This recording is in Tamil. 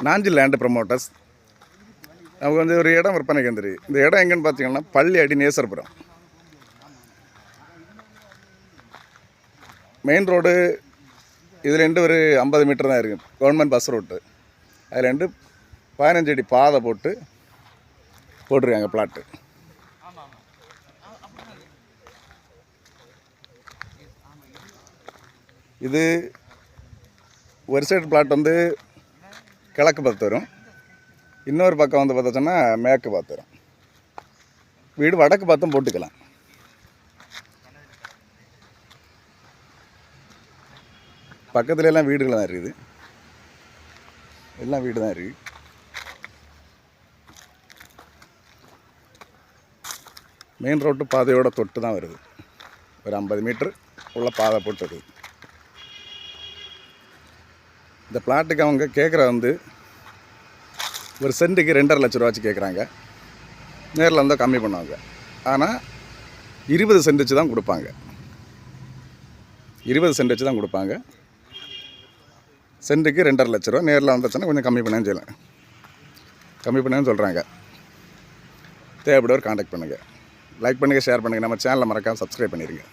நாஞ்சில் லேண்டு ப்ரமோட்டர்ஸ் அவங்க வந்து ஒரு இடம் விற்பனைக்கு வந்துருக்கு இந்த இடம் எங்கேன்னு பார்த்தீங்கன்னா பள்ளி அடி நேசர்புரம். மெயின் ரோடு இதுலேருந்து ஒரு ஐம்பது மீட்டர் தான் இருக்குது கவர்மெண்ட் பஸ் ரோட்டு அதுலேருந்து பதினஞ்சு அடி பாதை போட்டு போட்டிருக்காங்க பிளாட்டு இது ஒரு சைடு பிளாட் வந்து கிழக்கு பார்த்து வரும். இன்னொரு பக்கம் வந்து பார்த்தோன்னா மேற்கு பார்த்து வரும். வீடு வடக்கு பார்த்தும் போட்டுக்கலாம். பக்கத்துல எல்லாம் வீடுகள் தான் இருக்குது. எல்லாம் வீடு தான் இருக்குது. மெயின் ரோட்டு பாதையோட தொட்டு தான் வருது. ஒரு ஐம்பது மீட்டர் உள்ள பாதை போட்டு இந்த பிளாட்டுக்கு அவங்க கேட்குற வந்து ஒரு சென்ட்டுக்கு ரெண்டரை லட்ச ரூபா வச்சு கேட்குறாங்க நேரில் வந்தால் கம்மி பண்ணுவாங்க. ஆனால் இருபது சென்ட் வச்சு தான் கொடுப்பாங்க. இருபது சென்ட் வச்சு தான் கொடுப்பாங்க. சென்ட்டுக்கு ரெண்டரை லட்ச ரூபா நேரில் வந்துச்சுன்னா கொஞ்சம் கம்மி பண்ணேன்னு சொல்லலாம் கம்மி பண்ணேன்னு சொல்கிறாங்க தேவைப்படுவர் காண்டாக்ட் பண்ணுங்கள் லைக் பண்ணுங்கள் ஷேர் பண்ணுங்கள் நம்ம சேனலை மறக்காமல் சப்ஸ்கிரைப் பண்ணிடுங்க